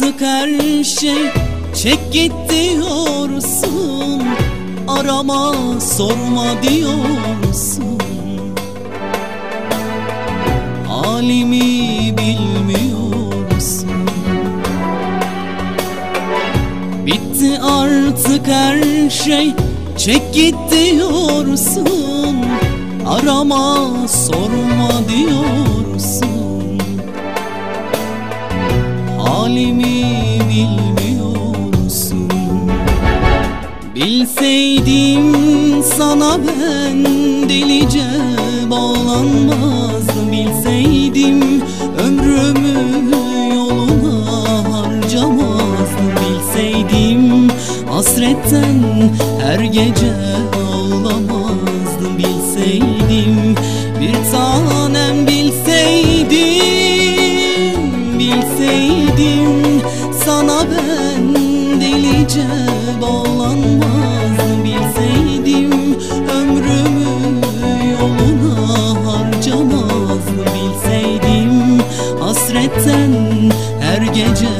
artık her şey Çek git diyorsun Arama sorma diyorsun. Halimi bilmiyorsun. Bitti artık her şey. Çek git diyorsun Arama sorma diyorsun Halimi bilmiyorsun. Bilseydim sana ben delice bağlanmazdım. Bilseydim ömrümü yoluna harcamazdım. Bilseydim hasretten her gece gece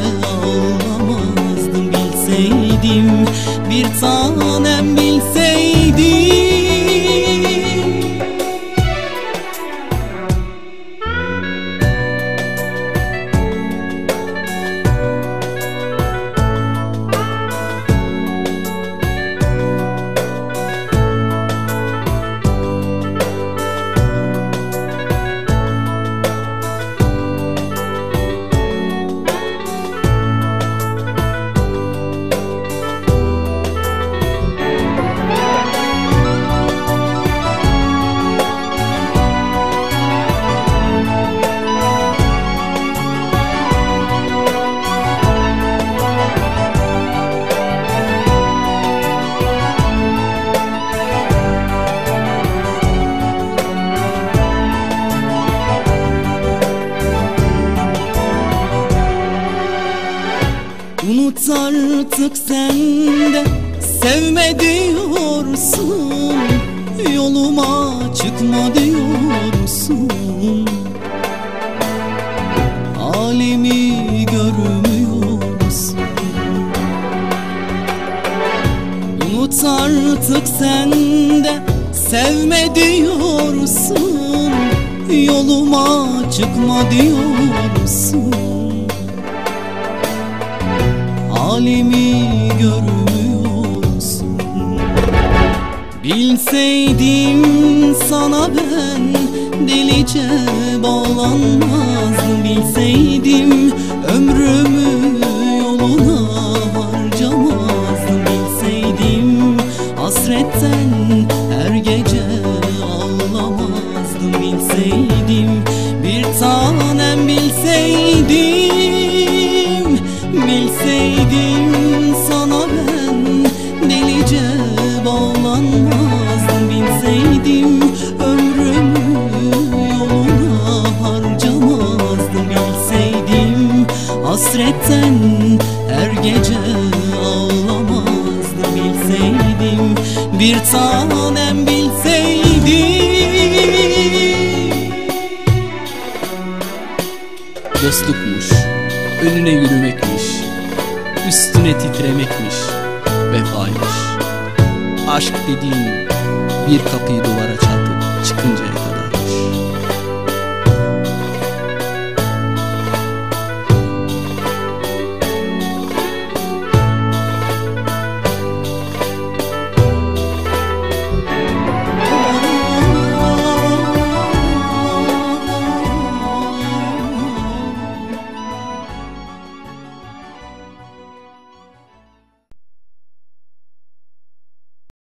Unut artık sen de sevme Yoluma çıkma diyorsun. Halimi görmüyorsun Unut artık sen de sevme Yoluma çıkma diyorsun halimi görmüyorsun. Bilseydim sana ben delice bağlanmazdım. Bilseydim ömrümü yoluna harcamazdım. Bilseydim hasretten her gece ağlamazdım. Bilseydim bir tanem bilseydim Bilseydim sana ben delice bağlanmazdım Bilseydim ömrümü yoluna harcamazdım Bilseydim hasretten her gece ağlamazdım Bilseydim bir tanem bilseydim. Dostlukmuş, önüne yürümekmiş, üstüne titremekmiş vefaymış. Aşk dediğin bir kapıyı duvara çatıp çıkınca